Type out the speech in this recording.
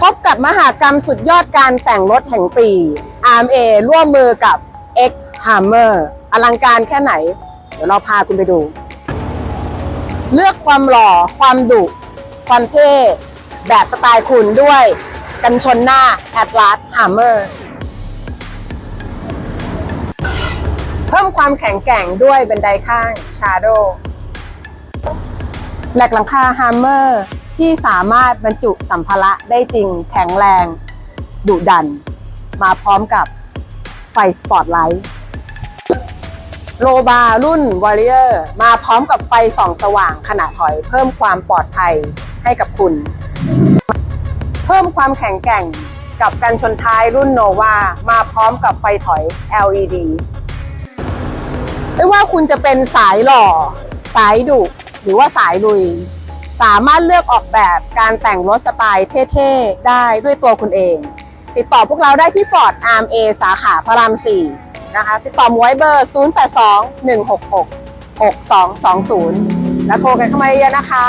พบกับมหากรรมสุดยอดการแต่งรถแห่งปี RMA ร่วมมือกับ X Hammer อลังการแค่ไหน เดี๋ยวเราพาคุณไปดู เลือกความหล่อ ความดุ ความเท่ แบบสไตล์คุณด้วย กันชนหน้า Atlas Hammer เพิ่มความแข็งแกร่งด้วยบันไดข้าง Shadow แหลกหลังคา Hammer ที่สามารถบรรจุสัมภาระได้จริงแข็งแรง ดุดัน มาพร้อมกับไฟสปอตไลท์โลบารุ่น Warrior มาพร้อมกับไฟส่องสว่างขนาดถอย เพิ่มความปลอดภัยให้กับคุณ เพิ่มความแข็งแกร่งกับกันชนท้ายรุ่น Nova มาพร้อมกับไฟถอย LED ไม่ว่าคุณจะเป็นสายหล่อ สายดุหรือว่าสายลุย สามารถเลือกออกแบบการแต่งรถสไตล์เท่ๆ ได้ด้วยตัวคุณเอง ติดต่อพวกเราได้ที่ Ford RMA สาขาพระราม 4 นะคะ ติดต่อมวยเบอร์ 082 166 6220 แล้วโทรกันเข้ามาเยอะๆนะคะ